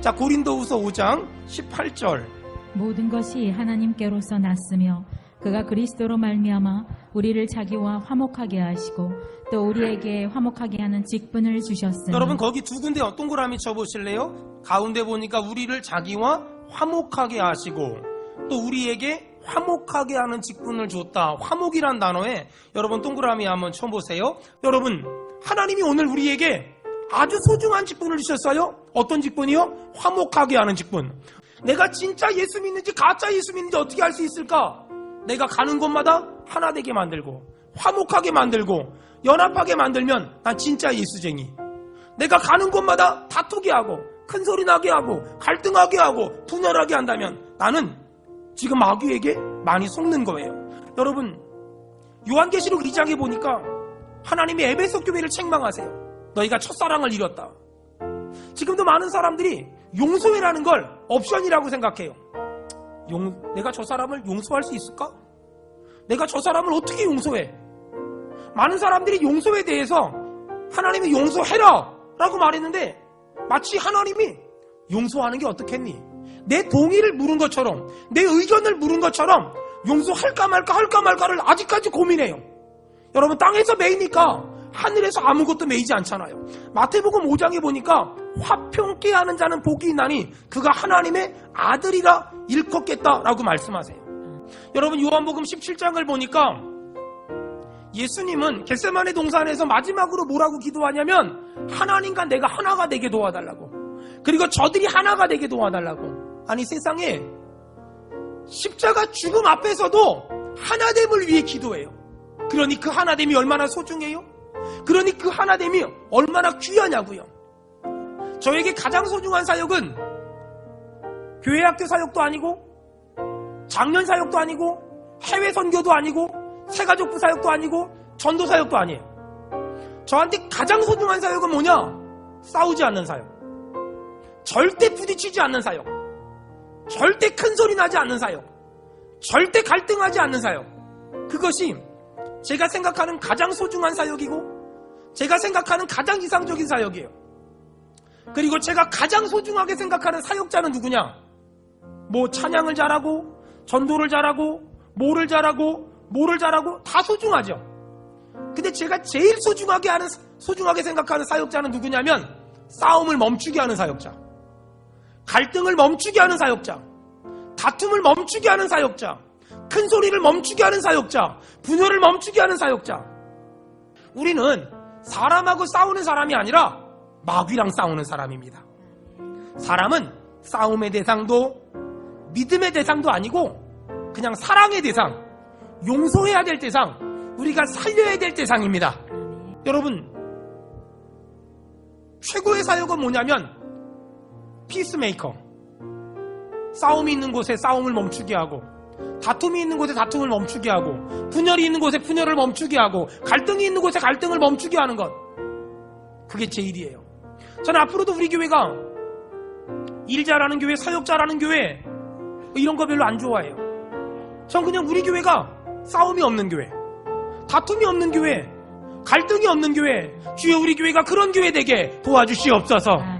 자, 고린도후서 5장 18절. 모든 것이 하나님께로서 났으며 그가 그리스도로 말미암아 우리를 자기와 화목하게 하시고 또 우리에게 화목하게 하는 직분을 주셨으니 여러분 거기 두 군데 동그라미 쳐보실래요? 가운데 보니까 우리를 자기와 화목하게 하시고 또 우리에게 화목하게 하는 직분을 줬다. 화목이란 단어에 여러분 동그라미 한번 쳐보세요. 여러분 하나님이 오늘 우리에게 아주 소중한 직분을 주셨어요. 어떤 직분이요? 화목하게 하는 직분. 내가 진짜 예수 믿는지 가짜 예수 믿는지 어떻게 알 수 있을까? 내가 가는 곳마다 하나 되게 만들고 화목하게 만들고 연합하게 만들면 난 진짜 예수쟁이. 내가 가는 곳마다 다투게 하고 큰 소리 나게 하고 갈등하게 하고 분열하게 한다면 나는 지금 마귀에게 많이 속는 거예요. 여러분 요한계시록 2장에 보니까 하나님이 에베소 교회를 책망하세요. 너희가 첫사랑을 잃었다. 지금도 많은 사람들이 용서회라는 걸 옵션이라고 생각해요. 용, 내가 저 사람을 용서할 수 있을까? 내가 저 사람을 어떻게 용서해? 많은 사람들이 용서에 대해서 하나님이 용서해라 라고 말했는데 마치 하나님이 용서하는 게 어떻겠니? 내 동의를 물은 것처럼 내 의견을 물은 것처럼 용서할까 말까 할까 말까를 아직까지 고민해요. 여러분 땅에서 매이니까 하늘에서 아무것도 매이지 않잖아요. 마태복음 5장에 보니까 화평케 하는 자는 복이 있나니 그가 하나님의 아들이라 일컫겠다라고 말씀하세요. 여러분 요한복음 17장을 보니까 예수님은 겟세마네 동산에서 마지막으로 뭐라고 기도하냐면 하나님과 내가 하나가 되게 도와달라고 그리고 저들이 하나가 되게 도와달라고 아니 세상에 십자가 죽음 앞에서도 하나됨을 위해 기도해요 그러니 그 하나됨이 얼마나 소중해요? 그러니 그 하나됨이 얼마나 귀하냐고요 저에게 가장 소중한 사역은 교회 학교 사역도 아니고 장년 사역도 아니고 해외 선교도 아니고 새가족부 사역도 아니고 전도 사역도 아니에요. 저한테 가장 소중한 사역은 뭐냐? 싸우지 않는 사역. 절대 부딪히지 않는 사역. 절대 큰 소리 나지 않는 사역. 절대 갈등하지 않는 사역. 그것이 제가 생각하는 가장 소중한 사역이고 제가 생각하는 가장 이상적인 사역이에요. 그리고 제가 가장 소중하게 생각하는 사역자는 누구냐? 뭐 찬양을 잘하고 전도를 잘하고 뭐를 잘하고 뭐를 잘하고 다 소중하죠. 근데 제가 제일 소중하게 하는 소중하게 생각하는 사역자는 누구냐면 싸움을 멈추게 하는 사역자. 갈등을 멈추게 하는 사역자. 다툼을 멈추게 하는 사역자. 큰 소리를 멈추게 하는 사역자. 분열을 멈추게 하는 사역자. 우리는 사람하고 싸우는 사람이 아니라 마귀랑 싸우는 사람입니다. 사람은 싸움의 대상도 믿음의 대상도 아니고 그냥 사랑의 대상, 용서해야 될 대상, 우리가 살려야 될 대상입니다. 여러분, 최고의 사역은 뭐냐면 피스메이커. 싸움이 있는 곳에 싸움을 멈추게 하고 다툼이 있는 곳에 다툼을 멈추게 하고 분열이 있는 곳에 분열을 멈추게 하고 갈등이 있는 곳에 갈등을 멈추게 하는 것. 그게 제 일이에요. 저는 앞으로도 우리 교회가 일 잘하는 교회, 사역 잘하는 교회 이런 거 별로 안 좋아해요. 전 그냥 우리 교회가 싸움이 없는 교회, 다툼이 없는 교회, 갈등이 없는 교회, 주여 우리 교회가 그런 교회 되게 도와주시옵소서. 아멘.